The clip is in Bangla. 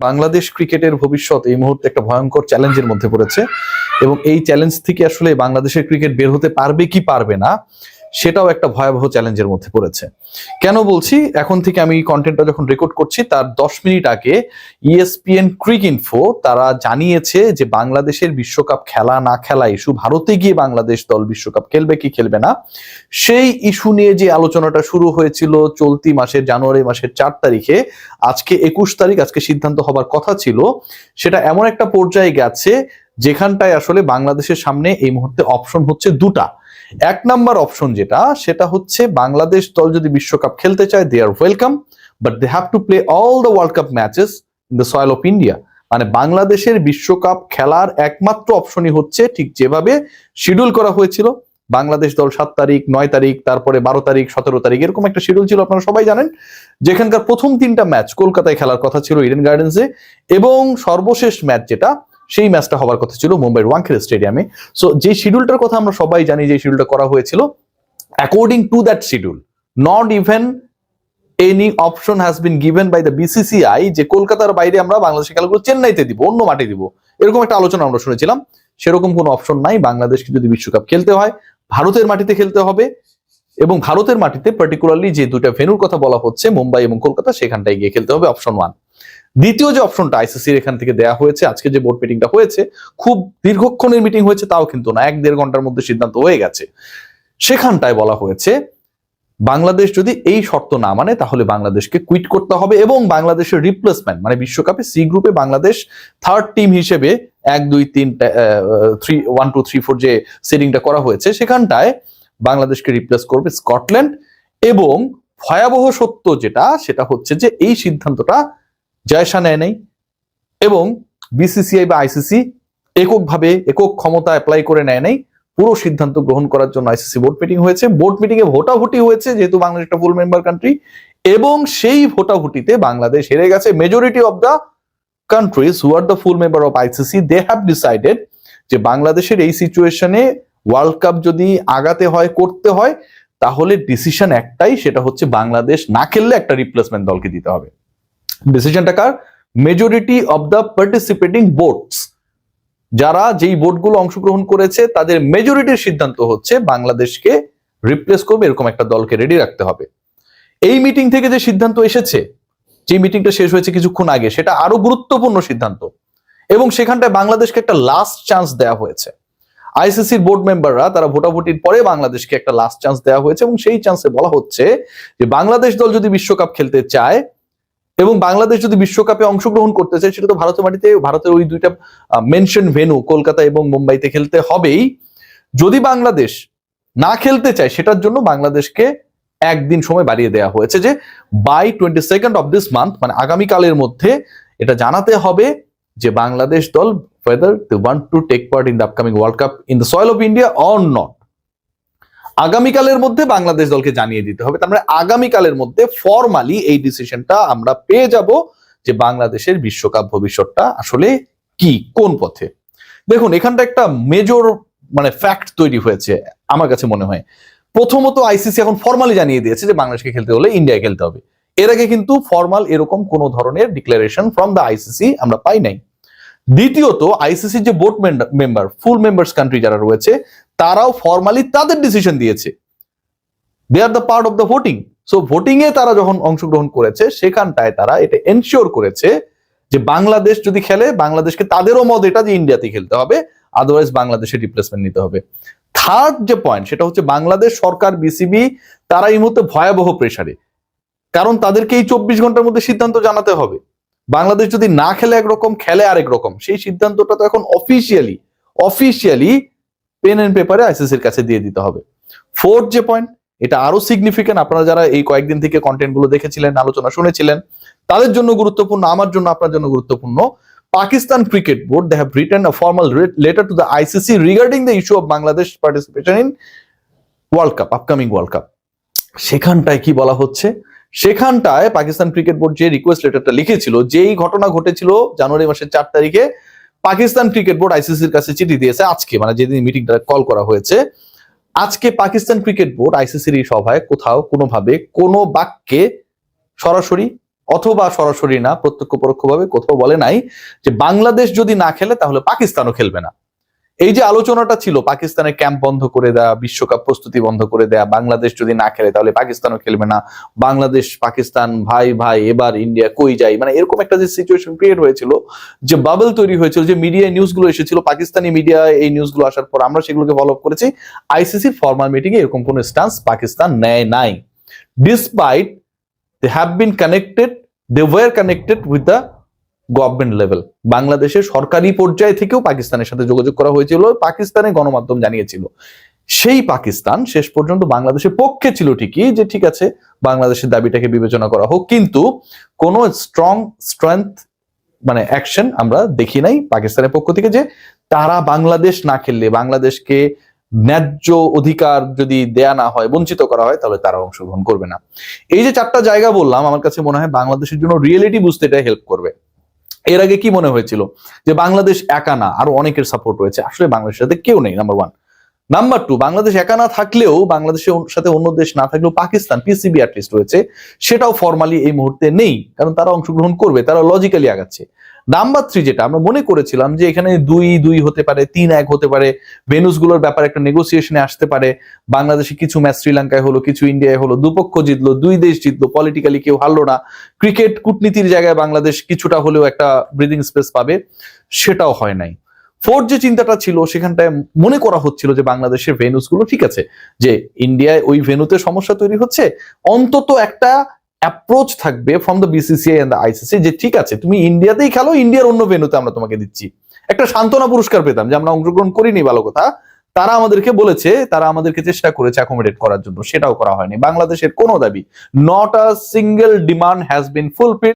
বাংলাদেশ ক্রিকেটের ভবিষ্যৎ এই মুহূর্তে একটা ভয়ঙ্কর চ্যালেঞ্জের মধ্যে পড়েছে এবং এই চ্যালেঞ্জ থেকে আসলে বাংলাদেশের ক্রিকেট বের হতে পারবে কি পারবে না সেটাও একটা ভয়াবহ চ্যালেঞ্জের মধ্যে পড়েছে। কেন বলছি? এখন থেকে আমি কন্টেন্টটা যখন রেকর্ড করছি, তার দশ মিনিট আগে ইএসপিএন ক্রিক ইনফো তারা জানিয়েছে যে বাংলাদেশের বিশ্বকাপ খেলা না খেলা ইস্যু, ভারতে গিয়ে বাংলাদেশ দল বিশ্বকাপ খেলবে কি খেলবে না, সেই ইস্যু নিয়ে যে আলোচনাটা শুরু হয়েছিল চলতি মাসের জানুয়ারি মাসের চার তারিখে, আজকে একুশ তারিখ, আজকে সিদ্ধান্ত হবার কথা ছিল, সেটা এমন একটা পর্যায়ে গেছে যেখানটায় আসলে বাংলাদেশের সামনে এই মুহূর্তে অপশন হচ্ছে দুটা। এক নাম্বার অপশন যেটা, সেটা হচ্ছে বাংলাদেশ দল যদি বিশ্বকাপ খেলতে চায় they are welcome but they have to play all the world cup matches in the soil of India মানে বাংলাদেশের বিশ্বকাপ খেলার একমাত্র অপশনই হচ্ছে ঠিক যেভাবে শিডিউল করা হয়েছিল। বাংলাদেশ দল সাত তারিখ, নয় তারিখ, তারপরে বারো তারিখ, সতেরো তারিখ, এরকম একটা শিডিউল ছিল, আপনারা সবাই জানেন। যেখানকার প্রথম তিনটা ম্যাচ কলকাতায় খেলার কথা ছিল ইডেন গার্ডেন্সে এবং সর্বশেষ ম্যাচ যেটা সেই ম্যাচটা হওয়ার কথা ছিল মুম্বাইয়ের ওয়াংখেড়ে স্টেডিয়ামে। সো যে শিডিউলটার কথা আমরা সবাই জানি যে শিডিউলটা করা হয়েছিল according to that schedule not even any option has been given by the BCCI যে কলকাতার বাইরে আমরা বাংলাদেশের খেলাগুলো চেন্নাইতে দিব, অন্য মাঠে দিব। এরকম একটা আলোচনা আমরা শুনেছিলাম। সেরকম কোনো অপশন নাই। বাংলাদেশকে যদি বিশ্বকাপ খেলতে হয়, ভারতের মাটিতে খেলতে হবে এবং ভারতের মাটিতে পার্টিকুলারলি যে দুটা ভেনুর কথা বলা হচ্ছে, মুম্বাই এবং কলকাতা, সেখানটায় গিয়ে খেলতে হবে অপশন ওয়ান দ্বিতীয় যে অপশনটা আইসিসির এখান থেকে দেয়া হয়েছে, আজকে যে বোর্ড মিটিংটা হয়েছে, খুব দীর্ঘক্ষণের মিটিং হয়েছে, তাও কিন্তু না, এক দেড় ঘণ্টার মধ্যে সিদ্ধান্ত হয়ে গেছে। সেখানটায় বলা হয়েছে, বাংলাদেশ যদি এই শর্ত না মানে তাহলে বাংলাদেশকে কুইট করতে হবে এবং বাংলাদেশের রিপ্লেসমেন্ট মানে বিশ্বকাপে সি গ্রুপে বাংলাদেশ থার্ড টিম হিসেবে এক, দুই, তিন three one two three four যে সেটিংটা করা হয়েছে, সেখানটায় বাংলাদেশকে রিপ্লেস করবে স্কটল্যান্ড এবং ভয়াবহ সত্য যেটা, সেটা হচ্ছে যে এই সিদ্ধান্তটা জয়সা নেয় নাই এবং বিসিসিআই বা আইসিসি এককভাবে একক ক্ষমতা অ্যাপ্লাই করে নেয় নাই। পুরো সিদ্ধান্ত গ্রহণ করার জন্য আইসিসি বোর্ড মিটিং হয়েছে। বোর্ড মিটিং এ ভোটাভুটি হয়েছে, যেহেতু বাংলাদেশ একটা ফুল মেম্বার কান্ট্রি এবং সেই ভোটাভুটিতে বাংলাদেশ হেরে গেছে। Majority of the countries who are the full member of ICC they have decided যে বাংলাদেশের এই সিচুয়েশনে ওয়ার্ল্ড কাপ যদি আগাতে হয়, করতে হয়, তাহলে ডিসিশন একটাই, সেটা হচ্ছে বাংলাদেশ না খেললে একটা রিপ্লেসমেন্ট দলকে দিতে হবে। ডিসিশনটা কার? Majority of the participating boards যারা যেই বোর্ডগুলো অংশগ্রহণ করেছে, তাদের মেজরিটির সিদ্ধান্ত হচ্ছে বাংলাদেশকে রিপ্লেস করবে, এরকম একটা দলকে রেডি রাখতে হবে। এই মিটিং থেকে যে সিদ্ধান্ত এসেছে, যে মিটিংটা শেষ হয়েছে কিছুক্ষণ আগে, সেটা আরও গুরুত্বপূর্ণ সিদ্ধান্ত। এবং সেখানটায় বাংলাদেশকে একটা লাস্ট চান্স দেওয়া হয়েছে। আইসিসির বোর্ড মেম্বাররা তারা ভোটাভুটির পরে বাংলাদেশকে একটা লাস্ট চান্স দেওয়া হয়েছে এবং সেই চান্সে বলা হচ্ছে যে, বাংলাদেশ দল যদি বিশ্বকাপ খেলতে চায় এবং বাংলাদেশ যদি বিশ্বকাপে অংশগ্রহণ করতে চায়, সেটা তো ভারতের মাটিতে, ভারতের ওই দুইটা মেনশন ভেনু কলকাতা এবং মুম্বাইতে খেলতে হবেই যদি বাংলাদেশ না খেলতে চায়, সেটার জন্য বাংলাদেশকে একদিন সময় বাড়িয়ে দেওয়া হয়েছে যে by twenty second of this month মানে আগামীকালের মধ্যে এটা জানাতে হবে যে বাংলাদেশ দল, whether they want to take part in the upcoming World Cup in the soil of India or not. আগামীকালের মধ্যে বাংলাদেশ দলকে জানিয়ে দিতে হবে। তার মানে আগামীকালের মধ্যে ফর্মালি এই ডিসিশনটা আমরা পেয়ে যাব যে বাংলাদেশের বিশ্বকাপ ভবিষ্যৎটা আসলে কি, কোন পথে? দেখুন, এখানটা একটা মেজর মানে ফ্যাক্ট তৈরি হয়েছে, আমার কাছে মনে হয়। প্রথমত আইসিসি এখন ফর্মালি জানিয়ে দিয়েছে যে বাংলাদেশকে খেলতে হলে ইন্ডিয়ায় খেলতে হবে। এর আগে কিন্তু ফর্মাল এরকম কোন ধরনের ডিক্লারেশন ফ্রম দ্য আইসিসি আমরা পাই নাই। দ্বিতীয়ত আইসিসি যে board member full members country যারা রয়েছে তারাও ফর্মালি তাদের ডিসিশন দিয়েছে। They are the part of the voting so voting এ তারা যখন অংশগ্রহণ করেছে, সেখানটায় তারা এটা এনশিওর করেছে যে বাংলাদেশ যদি খেলে, বাংলাদেশকে তাদেরও মত এটা যে ইন্ডিয়াতে খেলতে হবে আদারওয়াইজ বাংলাদেশের রিপ্লেসমেন্ট নিতে হবে। থার্ড যে পয়েন্ট সেটা হচ্ছে বাংলাদেশ সরকার বিসিবি তারা এই মুহূর্তে ভয়াবহ প্রেসারে কারণ তাদেরকে এই চব্বিশ ঘণ্টার মধ্যে সিদ্ধান্ত জানাতে হবে। বাংলাদেশ যদি না খেলে একরকম, খেলে আরেক রকম। সেই সিদ্ধান্তটা তো এখন অফিসিয়ালি অফিসিয়ালি পেন এন্ড পেপারে আইসিসির কাছে দিয়ে দিতে হবে। ফোর্থ যে পয়েন্ট এটা আরও সিগনিফিকেন্ট আপনারা যারা এই কয়েকদিন থেকে কন্টেন্টগুলো দেখেছিলেন, আলোচনা শুনেছিলেন, তাদের জন্য গুরুত্বপূর্ণ, আমার জন্য, আপনার জন্য গুরুত্বপূর্ণ Pakistan cricket board they have return a formal letter to the ICC regarding the issue of Bangladesh participation in world cup upcoming world cup সেখানটায় কি বলা হচ্ছে? সেখানটায় পাকিস্তান ক্রিকেট বোর্ড যে রিকোয়েস্ট লেটারটা লিখেছিল, যেই ঘটনা ঘটেছিল জানুয়ারি মাসের চার তারিখে পাকিস্তান ক্রিকেট বোর্ড আইসিসির কাছে চিঠি দিয়েছে আজকে মানে যেদিন মিটিংটা কল করা হয়েছে। আজকে পাকিস্তান ক্রিকেট বোর্ড আইসিসির এই সভায় কোথাও কোনোভাবে কোনো বাক্যে সরাসরি অথবা সরাসরি না, প্রত্যক্ষ পরোক্ষভাবে কোথাও বলে নাই যে বাংলাদেশ যদি না খেলে তাহলে পাকিস্তানও খেলবে না। এই যে আলোচনাটা ছিল, পাকিস্তানের ক্যাম্প বন্ধ করে দেয়া, বিশ্বকাপ প্রস্তুতি বন্ধ করে দেয়া, বাংলাদেশ যদি না খেলে তাহলে পাকিস্তানও খেলবে না। বাংলাদেশ, পাকিস্তান, ভাই ভাই, এবার ইন্ডিয়া কই যাই মানে এরকম একটা যে সিচুয়েশন ক্রিয়েট হয়েছিল, যে বাবল তৈরি হয়েছিল, যে মিডিয়া নিউজগুলো এসেছিল, পাকিস্তানি মিডিয়া এই নিউজগুলো আসার পর আমরা সেগুলোকে ফলো আপ করেছি। আইসিসির ফর্মাল মিটিং এ এরকম কোনো স্টান্স পাকিস্তান নেয় নাই। Despite they have been connected they were connected with the government level বাংলাদেশের সরকারি পর্যায় থেকেও পাকিস্তানের সাথে যোগাযোগ করা হয়েছিল পাকিস্তানের গণমাধ্যম জানিয়েছিল। সেই পাকিস্তান শেষ পর্যন্ত বাংলাদেশের পক্ষে ছিল ঠিকই যে ঠিক আছে, বাংলাদেশের দাবিটাকে বিবেচনা করা হোক, কিন্তু কোন স্ট্রং স্ট্রেংথ মানে অ্যাকশন আমরা দেখি নাই পাকিস্তানের পক্ষ থেকে যে তারা বাংলাদেশ না খেললে, বাংলাদেশকে ন্যায্য অধিকার যদি দেয়া না হয়, বঞ্চিত করা হয়, তাহলে তারা অংশগ্রহণ করবে না। এই যে চারটা জায়গা বললাম, আমার কাছে মনে হয় বাংলাদেশের জন্য রিয়েলিটি বুঝতে এটা হেল্প করবে। এর আগে কি মনে হয়েছিল? যে বাংলাদেশ একা না, আরও অনেকের সাপোর্ট রয়েছে। আসলে বাংলাদেশের সাথে কেউ নেই number one number two Bangladesh একা না থাকলেও, বাংলাদেশের সাথে অন্য দেশ না থাকলেও পাকিস্তান পিসিবি আর্টিস্ট রয়েছে। সেটাও ফর্মালি এই মুহূর্তে নেই, কারণ তারা অংশগ্রহণ করবে, তারা লজিক্যালি আগাচ্ছে। নাম্বার থ্রি যেটা আমরা মনে করেছিলাম যে এখানে দুই দুই হতে পারে, তিন, এক হতে পারে। ভেনুসগুলোর ব্যাপারে একটা নেগোসিয়েশনে আসতে পারে। বাংলাদেশে কিছু ম্যাচ শ্রীলঙ্কায় হলো, কিছু ইন্ডিয়ায় হলো, দুপক্ষ জিতলো, দুই দেশ জিতলো পলিটিক্যালি কেউ হারলো না। ক্রিকেট কূটনীতির জায়গায় বাংলাদেশ কিছুটা হলেও একটা ব্রিদিং স্পেস পাবে, সেটাও হয় নাই। ফোর্থ যে চিন্তাটা ছিল, সেখানটায় মনে করা হচ্ছিল যে বাংলাদেশের ভেনুসগুলো ঠিক আছে, যে ইন্ডিয়ায় ওই ভেনুতে সমস্যা তৈরি হচ্ছে। অন্তত একটা অ্যাপ্রোচ থাকবে from the BCCI and the ICC যে ঠিক আছে, তুমি ইন্ডিয়াতেই খেলো ইন্ডিয়ার অন্য ভেনুতে আমরা তোমাকে দিচ্ছি। একটা সান্ত্বনা পুরস্কার পেতাম যে আমরা অংশগ্রহণ করিনি, ভালো কথা। তারা আমাদেরকে বলেছে, তারা আমাদেরকে চেষ্টা করেছে অ্যাকোমোডেট করার জন্য, সেটাও করা হয়নি। বাংলাদেশের কোনো দাবি not a single demand has been fulfill